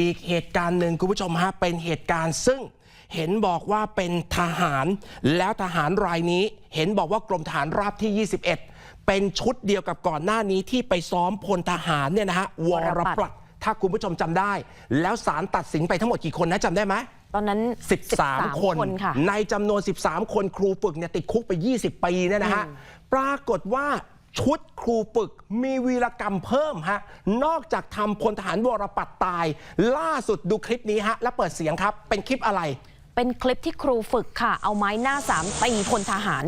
อีกเหตุการณ์หนึ่งคุณผู้ชมฮะเป็นเหตุการณ์ซึ่งเห็นบอกว่าเป็นทหาร แล้วทหารรายนี้ เห็นบอกว่ากรมทหารราบที่ 21 เป็นชุดเดียวกับก่อนหน้านี้ที่ไปซ้อมพลทหารเนี่ยนะฮะวรปัตรถ้าคุณผู้ชมจำได้ แล้วศาลตัดสินไปทั้งหมดกี่คนนะจำได้ไหมตอนนั้น 13 คนค่ะในจำนวน 13 คนครูฝึกเนี่ยติดคุกไป 20 ปีเนี่ยนะฮะ ปรากฏว่า ชุดครูฝึกมีวีรกรรมเพิ่มฮะ นอกจากทำพลทหารวรปัตรตาย ล่าสุดดูคลิปนี้ฮะ และเปิดเสียงครับ เป็นคลิปอะไร เป็นคลิปที่ครูฝึกค่ะ เอาไม้หน้าสามตีพลทหาร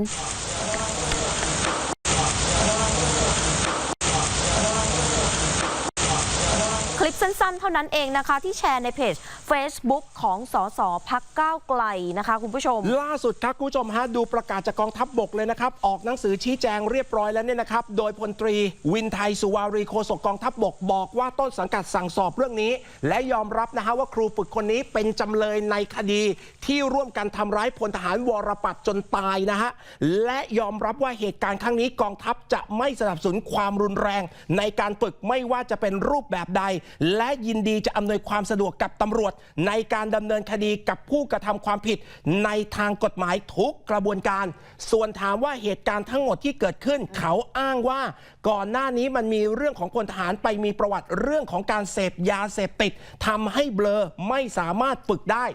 ลิปสั้นๆ เท่านั้นเองนะคะที่แชร์ในเพจ Facebook ของสสพักก้าวไกลนะคะคุณผู้ชม ล่าสุดครับคุณผู้ชมฮะดูประกาศจากกองทัพบบกเลยนะครับ ออกหนังสือชี้แจงเรียบร้อยแล้วเนี่ยนะครับ โดยพลตรีวินไทยสุวารีโฆษกกองทัพบบกบอกว่าต้นสังกัดสั่งสอบเรื่องนี้ และยอมรับนะฮะว่าครูฝึกคนนี้เป็นจำเลยในคดี ที่ร่วมกันทำร้ายพลทหารวรปัตจนตายนะฮะและยอมรับว่าเหตุการณ์ครั้งนี้กองทัพจะไม่สนับสนุนความรุนแรง ในการฝึกไม่ว่าจะเป็นรูปแบบใดและยินดีจะอำนวยความสะดวกกับตำรวจ ในการดำเนินคดีกับผู้กระทำความผิด ในทางกฎหมายทุกกระบวนการ ส่วนถามว่าเหตุการณ์ทั้งหมดที่เกิดขึ้น เขาอ้างว่า ก่อนหน้านี้มันมีเรื่องของพลทหารไปมีประวัติเรื่องของการเสพยาเสพติดทำให้เบลอไม่สามารถฝึกได้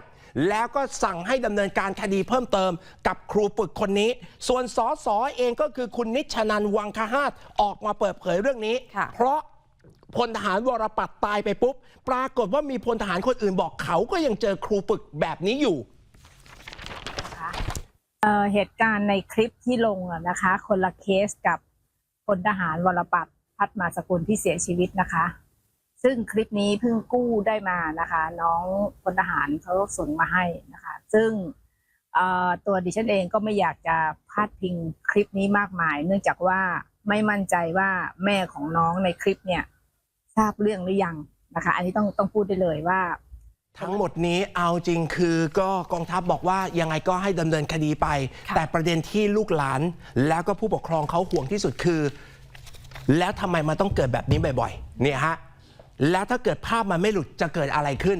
แล้วก็สั่งให้ดำเนินการคดีเพิ่มเติมกับครูฝึกคนนี้ ส่วนสอสอเองก็คือคุณนิชนันวังคหาตออกมาเปิดเผยเรื่องนี้ค่ะเพราะ พลทหารวรปัตตายไปปุ๊บ ปรากฏว่ามีพลทหารคนอื่นบอกเขาก็ยังเจอครูฝึกแบบนี้อยู่เเหตุการณ์ในคลิปที่ลงนะคะ คนละเคสกับพลทหารวรปัตพัฒมาสกุลที่เสียชีวิตนะคะ ซึ่งคลิปนี้เพิ่งกู้ได้มานะคะ น้องพลทหารเขาส่งมาให้นะคะ ซึ่งตัวดิฉันเองก็ไม่อยากจะพาดพิงคลิปนี้มากมาย เนื่องจากว่าไม่มั่นใจว่าแม่ของน้องในคลิปเนี่ย ทราบเรื่องหรือยังนะคะ อันนี้ต้องต้องพูดได้เลยว่า ทั้งหมดนี้เอาจริงคือก็กองทัพบอกว่ายังไงก็ให้ดำเนินคดีไปค่ะแต่ประเด็นที่ลูกหลาน แล้วก็ผู้ปกครองเขาห่วงที่สุดคือ แล้วทำไมมันต้องเกิดแบบนี้บ่อยๆเนี่ยฮะแล้วถ้าเกิดภาพมันไม่หลุดจะเกิดอะไรขึ้น